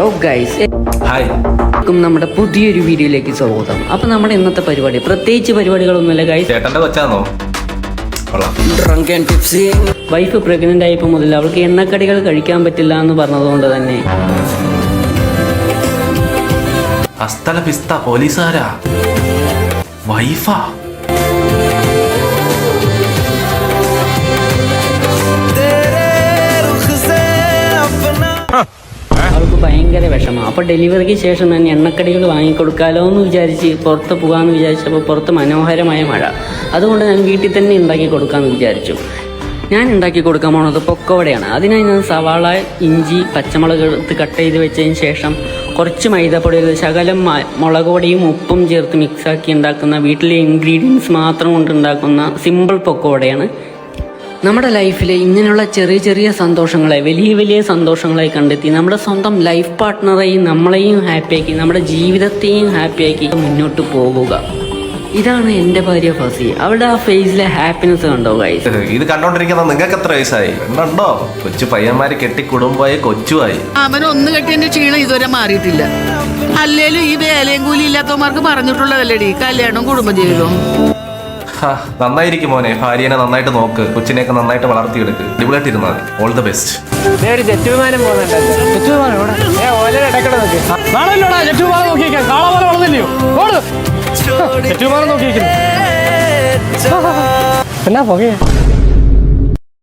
Hello guys hi നമ്മുടെ പുതിയൊരു വീഡിയോയിലേക്ക് സ്വാഗതം. അപ്പൊ നമ്മുടെ ഇന്നത്തെ പരിപാടി പ്രത്യേകിച്ച് പരിപാടികളൊന്നുമില്ല ഗൈസ് ചേട്ടന്റെ കൊച്ചാണോ വൈഫ് പ്രഗ്നന്റ് ആയപ്പോ മുതൽ അവൾക്ക് എണ്ണക്കടികൾ കഴിക്കാൻ പറ്റില്ല എന്ന് പറഞ്ഞതുകൊണ്ട് തന്നെ. അസ്ഥല പിസ്ത പോലീസുകാരാ വൈഫാ. അവൾക്ക് ഭയങ്കര വിഷമം. അപ്പോൾ ഡെലിവറിക്ക് ശേഷം തന്നെ എണ്ണക്കടികൾ വാങ്ങിക്കൊടുക്കാലോ എന്ന് വിചാരിച്ച് പുറത്ത് പോകാമെന്ന് വിചാരിച്ചപ്പോൾ പുറത്ത് മനോഹരമായ മഴ. അതുകൊണ്ട് ഞാൻ വീട്ടിൽ തന്നെ ഉണ്ടാക്കി കൊടുക്കാമെന്ന് വിചാരിച്ചു. ഞാൻ ഉണ്ടാക്കി കൊടുക്കാൻ പോണത് പൊക്കവടയാണ്. അതിനായി ഞാൻ സവാള ഇഞ്ചി പച്ചമുളക് എടുത്ത് കട്ട് ചെയ്ത് വെച്ചതിന് ശേഷം കുറച്ച് മൈദപ്പൊടി ശകലം മുളക് പൊടിയും ഉപ്പും ചേർത്ത് മിക്സാക്കി ഉണ്ടാക്കുന്ന വീട്ടിലെ ഇൻഗ്രീഡിയൻസ് മാത്രം കൊണ്ട് ഉണ്ടാക്കുന്ന സിമ്പിൾ പൊക്കവടയാണ് നമ്മുടെ ലൈഫിലെ ഇങ്ങനെയുള്ള ചെറിയ ചെറിയ സന്തോഷങ്ങളെ വലിയ വലിയ സന്തോഷങ്ങളെ കണ്ടെത്തി നമ്മുടെ സ്വന്തം ലൈഫ് പാർട്ട്ണറെയും നമ്മളെയും ഹാപ്പിയാക്കി നമ്മുടെ ജീവിതത്തെയും ഹാപ്പിയാക്കി മുന്നോട്ട് പോവുക. ഇതാണ് എന്റെ ഭാര്യ ഫസി. അവളുടെ ആ ഫേസിലെ ഹാപ്പിനെസ് കണ്ടോ ഗൈസ് ഇത് കണ്ടോണ്ടിരിക്കുന്ന നിങ്ങൾക്ക് എത്ര വയസ്സായി? കണ്ടോ? കൊച്ചു പയ്യന്മാര് കെട്ടി കുടുംബമായി കൊച്ചുമായി. അവൻ ഒന്ന് കെട്ടിയതിന്റെ ക്ഷീണം ഇതുവരെ മാറിയിട്ടില്ല. അല്ലേലും ഈ വേലയും കൂലി ഇല്ലാത്തവന്മാർക്ക് പറഞ്ഞിട്ടുള്ളതല്ലേടി കല്യാണവും കുടുംബജീവിതവും. ഹാ, നന്നായിരിക്കും മോനെ. ഭാര്യനെ നന്നായിട്ട് നോക്ക്. കൊച്ചിനെയൊക്കെ നന്നായിട്ട് വളർത്തിയെടുക്ക്. അടിപൊളിയായിട്ട് ഇരുന്നാൽ മതി. ഓൾ ദ ബെസ്റ്റ് ദേ ഒരു ജെറ്റ് വിമാനം പോകുന്നുണ്ടല്ലോ ജെറ്റ് വിമാനം ഇവിടെ ഏ ഓലയുടെ ഇടക്കട നോക്കി. നാളല്ലോടാ ജെറ്റ് വിമാനം നോക്കിയിരിക്കാം കാള പോലെ വളർന്നില്ലയോ ഓട്. ജെറ്റ് വിമാനം നോക്കിയിരിക്കുന്നു എന്നാ പുകയെ.